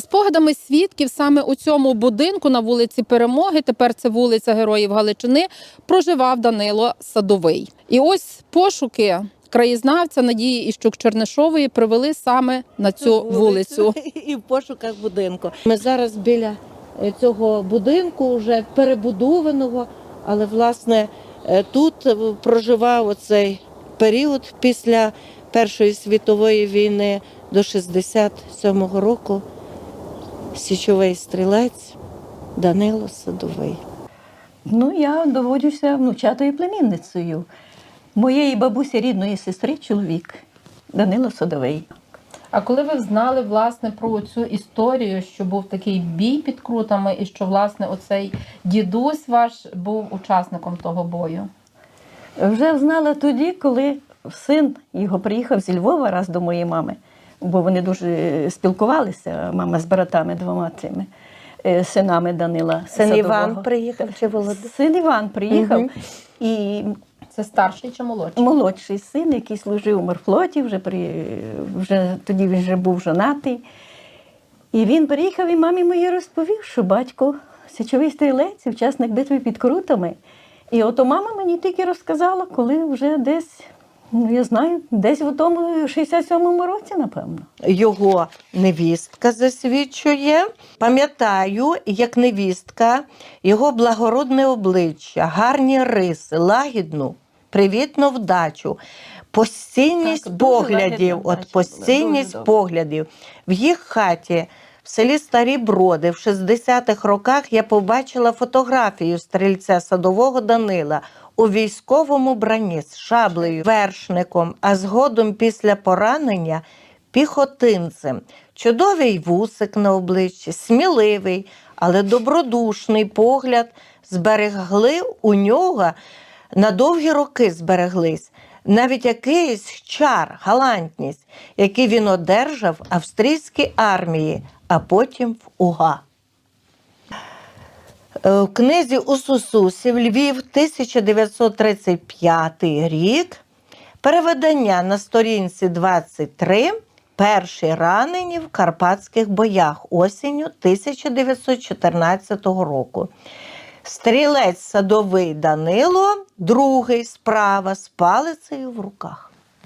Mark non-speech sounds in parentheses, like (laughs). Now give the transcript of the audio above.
Спогадами свідків саме у цьому будинку на вулиці Перемоги, тепер це вулиця Героїв Галичини, проживав Данило Садовий. І ось пошуки краєзнавця Надії Іщук Чернишової привели саме на цю вулицю. (laughs) і в пошуках будинку. Ми зараз біля е, цього будинку, вже перебудованого, але власне е, тут е, проживав оцей період після Першої світової війни до 67-го року січовий стрілець Данило Садовий. Ну, я доводжуся внучатою племінницею. Моєї бабусі рідної сестри чоловік Данило Садовий. А коли ви знали власне про цю історію, що був такий бій під крутами, і що власне оцей дідусь ваш був учасником того бою? Вже знала тоді, коли син його приїхав зі Львова раз до моєї мами, бо вони дуже спілкувалися, мама з братами двома цими е, синами Данила. Син Садового. Іван приїхав чи Володимир? Син Іван приїхав, Мгм. і Це старший чи молодший? молодший син, який служив у морфлоті, вже, при, вже тоді він вже був жонатий. І він приїхав і мамі моїй розповів, що батько січовий стрілець, учасник битви під крутами. І ото мама мені тільки розказала, коли вже десь, ну я знаю, десь у тому 67-му році, напевно. його невістка засвідчує. Пам'ятаю, як невістка, його благородне обличчя, гарні риси, лагідну, привітну вдачу, постійність Так, поглядів, от постійність дуже поглядів. В їх хаті. В селі Старі Броди в 60-х роках я побачила фотографію стрільця садового Данила у військовому бранні з шаблею, вершником, а згодом після поранення піхотинцем. Чудовий вусик на обличчі, сміливий, але добродушний погляд зберегли у нього на довгі роки збереглись. Навіть якийсь чар, галантність, який він одержав в австрійській армії, а потім в УГА. Е, В книзі у Сусусів Львів 1935 рік. Переведення на сторінці 23. Перші ранені в карпатських боях осінню 1914 року. Стрілець садовий Данило, другий справа з палицею в руках.